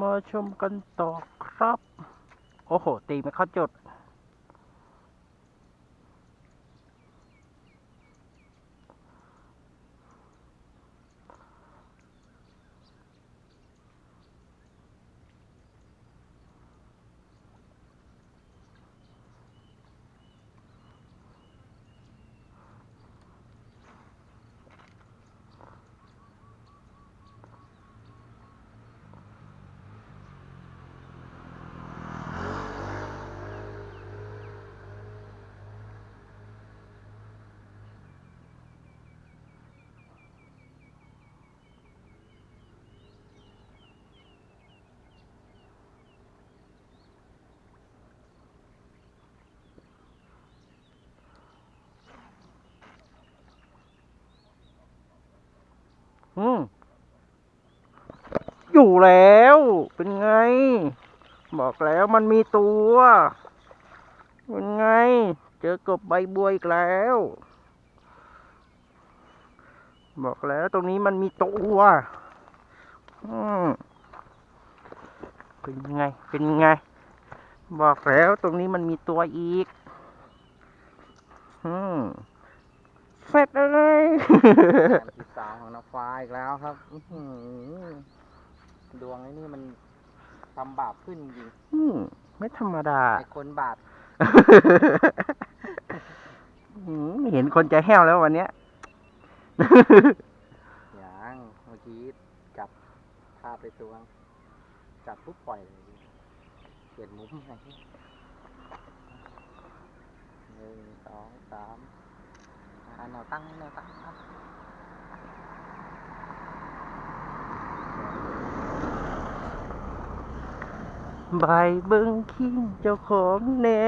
มาชมกันต่อครับ โอ้โห ตีไม่เข้าจุด อืมอยู่แล้ว เป็นไง บอกแล้วมันมีตัว เป็นไง เจอกบใบบัวอีกแล้ว บอกแล้วตรงนี้มันมีตัวอืมเป็นไง เป็นไง บอกแล้วตรงนี้มันมีตัวอีก อืมเสร็จเลย แต้มที่สามของน้ำฟ้าอีกแล้วครับอื้อหือดวงไอ้นี่มันทำบาปขึ้นจริงอืมไม่ธรรมดา ไอ้คนบาปอืมเห็นคนใจแห้วแล้ววันเนี้ย อย่างเมื่อกี้จับภาพไปตัวงจับปุ๊บปล่อยเลยเปลี่ยนมุมไงหนึ่งสองสามอ่าแน วตั้งแนวตั้งครับใบเบิ้งคิงเจ้าของแน่